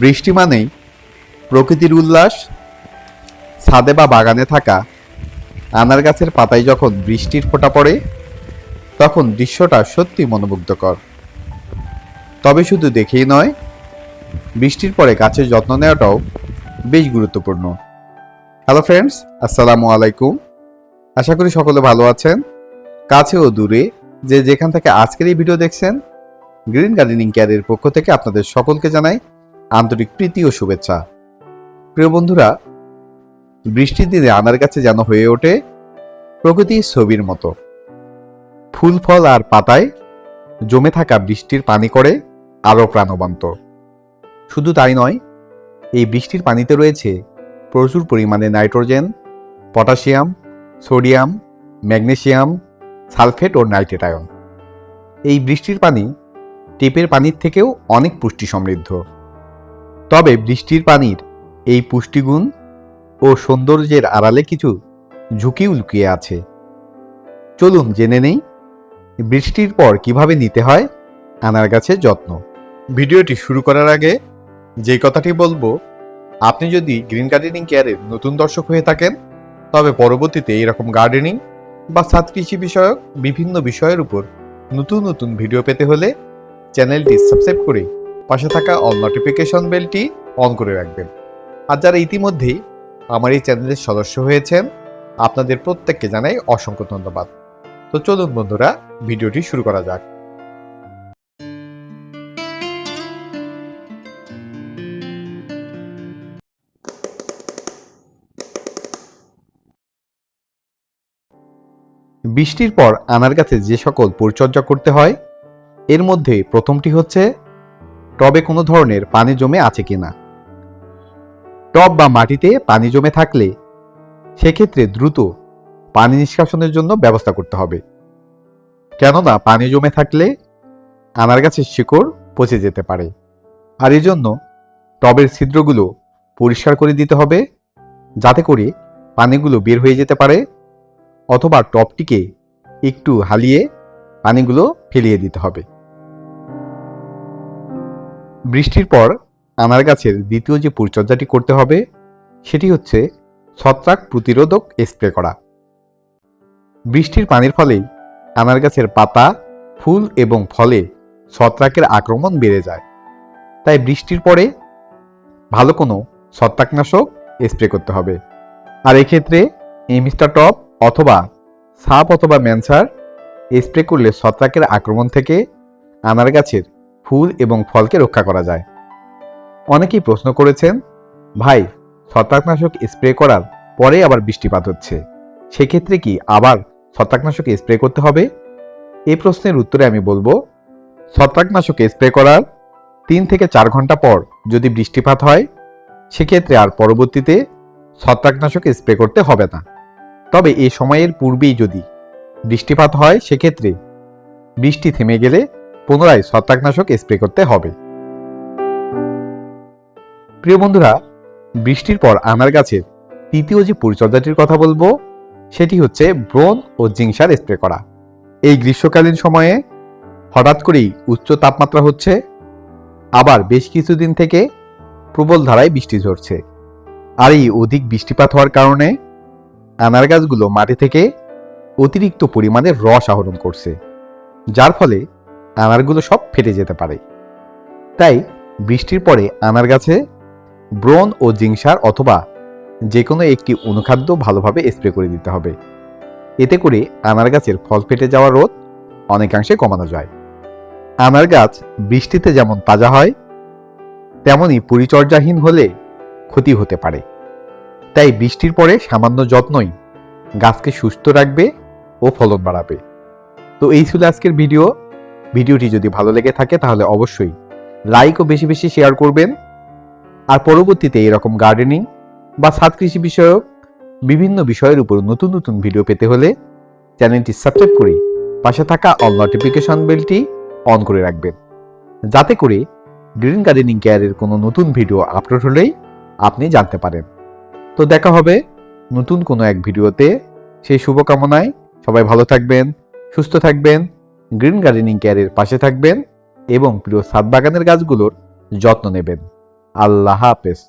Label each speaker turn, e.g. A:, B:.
A: বৃষ্টি মানেই প্রকৃতির উল্লাস, ছাদে বা বাগানে থাকা আনার গাছের পাতায় যখন বৃষ্টির ফোঁটা পড়ে, তখন দৃশ্যটা সত্যি মনোমুগ্ধকর। তবে শুধু দেখেই নয়, বৃষ্টির পরে গাছের যত্ন নেওয়াটাও বেশ গুরুত্বপূর্ণ। হ্যালো ফ্রেন্ডস আসসালামু আলাইকুম। আশা করি সকলে ভালো আছেন। কাছে ও দূরে যে যেখান থেকে আজকের এই ভিডিও দেখছেন গ্রিন গার্ডেনিং কেয়ারের পক্ষ থেকে আপনাদের সকলকে জানাই আন্তরিক প্রীতি ও শুভেচ্ছা। প্রিয় বন্ধুরা, বৃষ্টির দিনে আনার কাছে যেন হয়ে ওঠে প্রকৃতির ছবির মতো। ফুল, ফল আর পাতায় জমে থাকা বৃষ্টির পানি করে আরও প্রাণবন্ত। শুধু তাই নয়, এই বৃষ্টির পানিতে রয়েছে প্রচুর পরিমাণে nitrogen, potassium, sodium magnesium sulphate ও নাইট্রেট আয়ন। এই বৃষ্টির পানি টেপের পানির থেকেও অনেক পুষ্টি সমৃদ্ধ তবে বৃষ্টির পানির এই পুষ্টিগুণ ও সৌন্দর্যের আড়ালে কিছু ঝুঁকিও লুকিয়ে আছে। চলুন জেনে নেই বৃষ্টির পর কীভাবে নিতে হয় আনার গাছের যত্ন। ভিডিওটি শুরু করার আগে যে কথাটি বলব, আপনি যদি গ্রিন গার্ডেনিং কেয়ারের নতুন দর্শক হয়ে থাকেন, তবে পরবর্তীতে এরকম গার্ডেনিং বা ছাদ কৃষি বিষয়ক বিভিন্ন বিষয়ের উপর নতুন নতুন ভিডিও পেতে হলে চ্যানেলটি সাবস্ক্রাইব করে পাশে থাকা অল নোটিফিকেশন বেলটি অন করে রাখবেন। আর যারা ইতিমধ্যেই আমার এই চ্যানেলের সদস্য হয়েছেন, আপনাদের প্রত্যেককে জানাই অসংখ্য ধন্যবাদ। তো চলুন বন্ধুরা, ভিডিওটি শুরু করা যাক। বৃষ্টির পর আনার গাছে যে সকল পরিচর্যা করতে হয়, এর মধ্যে প্রথমটি হচ্ছে টবে কোনো ধরনের পানি জমে আছে কিনা টব বা মাটিতে পানি জমে থাকলে সেক্ষেত্রে দ্রুত পানি নিষ্কাশনের জন্য ব্যবস্থা করতে হবে। কেননা পানি জমে থাকলে আনার গাছের শিকড় পচে যেতে পারে। আর এই জন্য টবের ছিদ্রগুলো পরিষ্কার করে দিতে হবে, যাতে করে পানিগুলো বের হয়ে যেতে পারে অথবা টবটিকে একটু হালিয়ে পানিগুলো ফেলিয়ে দিতে হবে। বৃষ্টির পর আনার গাছের দ্বিতীয় যে পরিচর্যাটি করতে হবে, সেটি হচ্ছে ছত্রাক প্রতিরোধক স্প্রে করা। বৃষ্টির পানির ফলেই আনার গাছের পাতা, ফুল এবং ফলে ছত্রাকের আক্রমণ বেড়ে যায়। তাই বৃষ্টির পরে ভালো কোনো ছত্রাকনাশক স্প্রে করতে হবে। আর এক্ষেত্রে এমিস্টার টপ অথবা সাপ অথবা ম্যানসার স্প্রে করলে ছত্রাকের আক্রমণ থেকে আনার গাছের ফুল এবং ফলকে রক্ষা করা যায়। অনেকেই প্রশ্ন করেছেন, ভাই, ছত্রাকনাশক স্প্রে করার পরে আবার বৃষ্টিপাত হচ্ছে, সেক্ষেত্রে কি আবার ছত্রাকনাশক স্প্রে করতে হবে? এই প্রশ্নের উত্তরে আমি বলব, ছত্রাকনাশক স্প্রে করার তিন থেকে চার ঘণ্টা পর যদি বৃষ্টিপাত হয়, সেক্ষেত্রে আর পরবর্তীতে ছত্রাকনাশক স্প্রে করতে হবে না। তবে এই সময়ের পূর্বেই যদি বৃষ্টিপাত হয়, সেক্ষেত্রে বৃষ্টি থেমে গেলে পুনরায় ছত্রাকনাশক স্প্রে করতে হবে। প্রিয় বন্ধুরা, বৃষ্টির পর আনার গাছের তৃতীয় যে পরিচর্যাটির কথা বলব, সেটি হচ্ছে ব্রোন ও জিংসার স্প্রে করা। এই গ্রীষ্মকালীন সময়ে হঠাৎ করেই উচ্চ তাপমাত্রা হচ্ছে, আবার বেশ কিছুদিন থেকে প্রবল ধারায় বৃষ্টি ঝরছে। আর এই অধিক বৃষ্টিপাত হওয়ার কারণে আনার গাছগুলো মাটি থেকে অতিরিক্ত পরিমাণে রস আহরণ করছে, যার ফলে আনারগুলো সব ফেটে যেতে পারে। তাই বৃষ্টির পরে আনার গাছে ব্রোন ও জিংসার অথবা যে কোনো একটি অনুখাদ্য ভালোভাবে স্প্রে করে দিতে হবে। এতে করে আনার গাছের ফল ফেটে যাওয়ার রোধ অনেকাংশে কমানো যায়। আনার গাছ বৃষ্টিতে যেমন তাজা হয় তেমনই পরিচর্যাহীন হলে ক্ষতি হতে পারে। তাই বৃষ্টির পরে সামান্য যত্নই গাছকে সুস্থ রাখবে ও ফলন বাড়াবে। তো এই ছিল আজকের ভিডিও। ভিডিওটি যদি ভালো লেগে থাকে তাহলে অবশ্যই লাইক ও বেশি বেশি শেয়ার করবেন। আর পরবর্তীতে এরকম গার্ডেনিং বা ছাদ কৃষি বিষয়ক বিভিন্ন বিষয়ের উপর নতুন নতুন ভিডিও পেতে হলে চ্যানেলটি সাবস্ক্রাইব করে পাশে থাকা অল নোটিফিকেশন বেলটি অন করে রাখবেন। যাতে করে গ্রিন গার্ডেনিং কেয়ারের কোনো নতুন ভিডিও আপলোড হলেই আপনি জানতে পারেন। তো দেখা হবে নতুন কোনো এক ভিডিওতে সেই শুভকামনায় সবাই ভালো থাকবেন, সুস্থ থাকবেন। গ্রিন গার্ডেনিং কেয়ারের পাশে থাকবেন এবং প্রিয় সাত বাগানের গাছগুলোর যত্ন নেবেন। আল্লাহ হাফেজ।